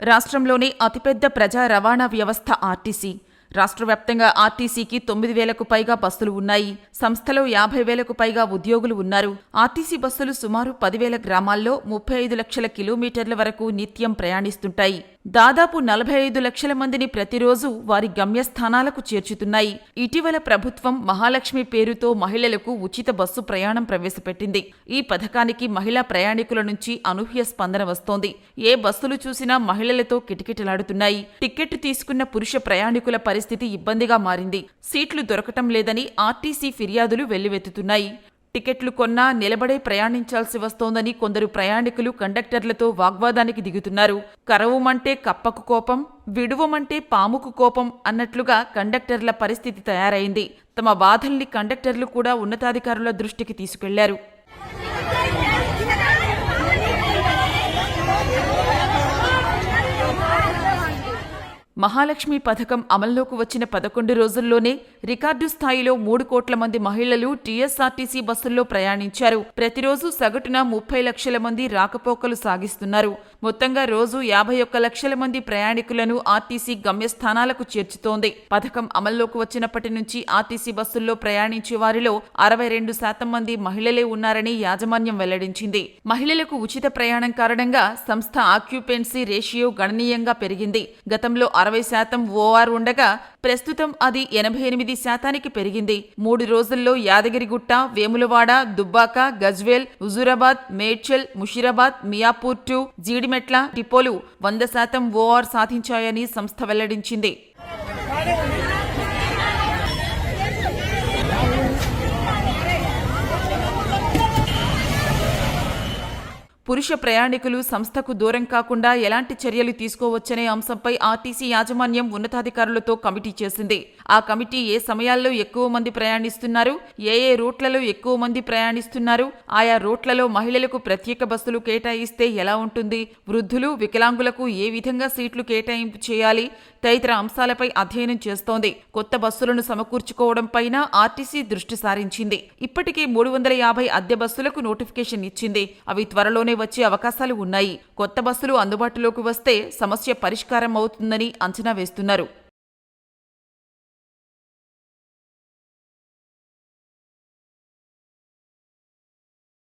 రాష్ట్రంలోనే అతిపెద్ద ప్రజా రవాణా వ్యవస్థ ఆర్టీసీ. రాష్ట్ర వ్యాప్తంగా ఆర్టీసీకి తొమ్మిది వేలకు పైగా బస్సులు ఉన్నాయి. సంస్థలో యాభై వేలకు పైగా ఉద్యోగులు ఉన్నారు. ఆర్టీసీ బస్సులు సుమారు పదివేల గ్రామాల్లో ముప్పై ఐదు లక్షల కిలోమీటర్ల వరకు నిత్యం ప్రయాణిస్తుంటాయి. దాదాపు నలభై ఐదు లక్షల మందిని ప్రతిరోజు వారి గమ్యస్థానాలకు చేర్చుతున్నాయి. ఇటీవల ప్రభుత్వం మహాలక్ష్మి పేరుతో మహిళలకు ఉచిత బస్సు ప్రయాణం ప్రవేశపెట్టింది. ఈ పథకానికి మహిళా ప్రయాణికుల నుంచి అనూహ్య స్పందన వస్తోంది. ఏ బస్సులు చూసినా మహిళలతో కిటకిటలాడుతున్నాయి. టిక్కెట్ తీసుకున్న పురుష ప్రయాణికుల పరిస్థితి ఇబ్బందిగా మారింది. సీట్లు దొరకటం లేదని ఆర్టీసీ ఫిర్యాదులు వెల్లువెత్తుతున్నాయి. టికెట్లు కొన్నా నిలబడే ప్రయాణించాల్సి వస్తోందని కొందరు ప్రయాణికులు కండక్టర్లతో వాగ్వాదానికి దిగుతున్నారు. కరవుమంటే కప్పకు కోపం విడువమంటే పాముకు కోపం అన్నట్లుగా కండక్టర్ల పరిస్థితి తయారైంది. తమ బాధల్ని కండక్టర్లు కూడా ఉన్నతాధికారుల దృష్టికి తీసుకెళ్ళారు. మహాలక్ష్మి పథకం అమల్లోకి వచ్చిన పదకొండు రోజుల్లోనే రికార్డు స్థాయిలో మూడు కోట్ల మంది మహిళలు టీఎస్ఆర్టీసీ బస్సుల్లో ప్రయాణించారు. ప్రతిరోజు సగటున ముప్పై లక్షల మంది రాకపోకలు సాగిస్తున్నారు. మొత్తంగా రోజు యాభై ఒక్క లక్షల మంది ప్రయాణికులను ఆర్టీసీ గమ్యస్థానాలకు చేర్చుతోంది. పథకం అమల్లోకి వచ్చినప్పటి నుంచి ఆర్టీసీ బస్సుల్లో ప్రయాణించే వారిలో అరవై రెండు శాతం మంది మహిళలే ఉన్నారని యాజమాన్యం వెల్లడించింది. మహిళలకు ఉచిత ప్రయాణం కారణంగా సంస్థ ఆక్యుపెన్సీ రేషియో గణనీయంగా పెరిగింది. గతంలో అరవై శాతం ఓఆర్ ఉండగా ప్రస్తుతం అది ఎనభై ఎనిమిది శాతానికి పెరిగింది. మూడు రోజుల్లో యాదగిరిగుట్ట వేములవాడ దుబ్బాక గజ్వేల్ హుజూరాబాద్ మేడ్చల్ ముషీరాబాద్ మియాపూర్ టు జీడిమెట్ల డిపోలు వంద శాతం ఓఆర్ సాధించాయని సంస్థ వెల్లడించింది. పురుష ప్రయాణికులు సంస్థకు దూరం కాకుండా ఎలాంటి చర్యలు తీసుకోవచ్చనే అంశంపై ఆర్టీసీ యాజమాన్యం ఉన్నతాధికారులతో కమిటీ చేసింది. ఆ కమిటీ ఏ సమయాల్లో ఎక్కువ మంది ప్రయాణిస్తున్నారు ఏ ఏ రూట్లలో ఎక్కువ మంది ప్రయాణిస్తున్నారు ఆయా రూట్లలో మహిళలకు ప్రత్యేక బస్సులు కేటాయిస్తే ఎలా ఉంటుంది వృద్ధులు వికలాంగులకు ఏ విధంగా సీట్లు కేటాయింపు చేయాలి తదితర అంశాలపై అధ్యయనం చేస్తోంది. కొత్త బస్సులను సమకూర్చుకోవడంపైన ఆర్టీసీ దృష్టి సారించింది. ఇప్పటికే మూడు వందల యాభై అద్దె బస్సులకు నోటిఫికేషన్ ఇచ్చింది. అవి త్వరలోనే వచ్చే అవకాశాలు ఉన్నాయి. కొత్త బస్సులు అందుబాటులోకి వస్తే సమస్య పరిష్కారం అవుతుందని అంచనా వేస్తున్నారు.